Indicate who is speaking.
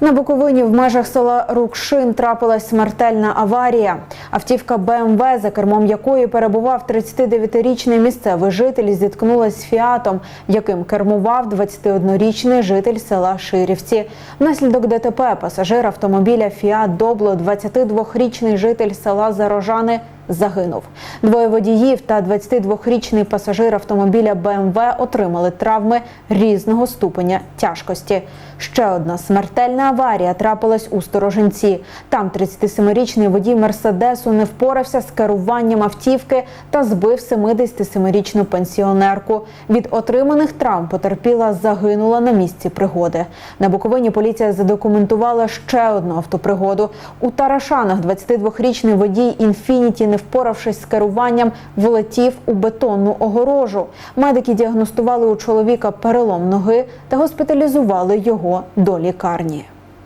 Speaker 1: На Буковині в межах села Рукшин трапилась смертельна аварія. Автівка БМВ, за кермом якої перебував 39-річний місцевий житель, зіткнулась з фіатом, яким кермував 21-річний житель села Ширівці. Внаслідок ДТП пасажир автомобіля Фіат Добло, 22-річний житель села Зарожани, загинув. Двоє водіїв та 22-річний пасажир автомобіля БМВ отримали травми різного ступеня тяжкості. Ще одна смертельна аварія трапилась у Сторожинці. Там 37-річний водій Мерседесу не впорався з керуванням автівки та збив 77-річну пенсіонерку. Від отриманих травм потерпіла загинула на місці пригоди. На Буковині поліція задокументувала ще одну автопригоду. У Тарашанах 22-річний водій інфініті, не впоравшись з керуванням, влетів у бетонну огорожу. Медики діагностували у чоловіка перелом ноги та госпіталізували його до лікарні.